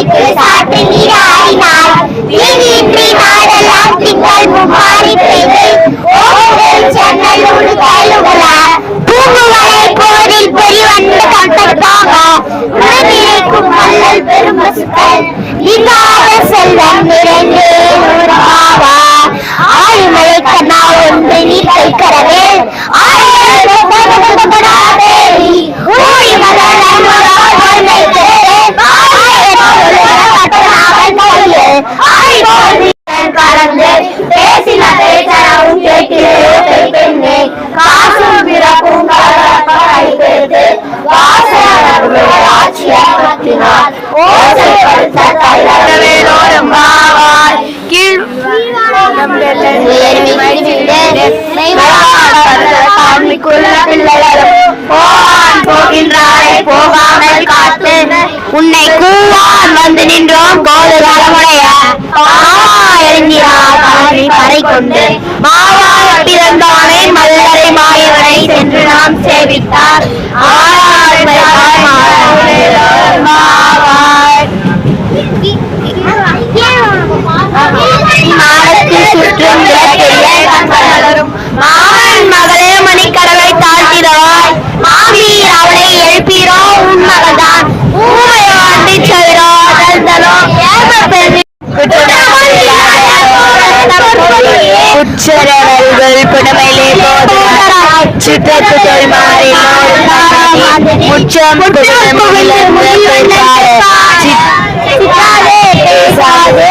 கதிமன் சாட்டு நீராடினார் வீணின்றி நாடெல்லாம் திங்கள் மும்மாறி பெய்து. ஓடுதல் சென்னலூடு கைலுகளா பூங்குவரை போரில் பெரியவன்று கண்டற்காக உணவிழைக்கும் மல்லல் பெரும் பசுக்கள் இல்லாத செல்வம் நிறைந்தே நூறாவா ஆழிமலை கண்ணா ஒன்று நீ கைக்கரவே ஆயிரம் உன்னை கூவான் வந்து நின்றோம் கோது காலமுடைய இறங்கிறார் பறை கொண்டு. மாவாய் பிறந்தானே மல்லரை மாயவர் மாடத்தில் சுற்றும் மாமன் மகளே மணிக்கடவை தாழ்த்திடவாய். மாவீர் அவளை எழுப்பீரோ உன் மகள்தான். ஊமை அதழ்தலோ உச்சரவர்கள் புடமையிலே சுற்றத்து முச்சம் சித்தாதே பேசாதே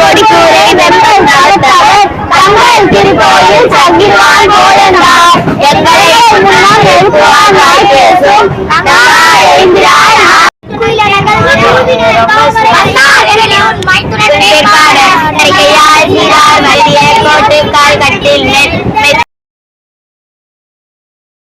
செல்வ திருக்கோயில் சங்கிடுவான் போலந்தார். முன்னால் எழுப்புவான் பேசும் கட்டில் நெட்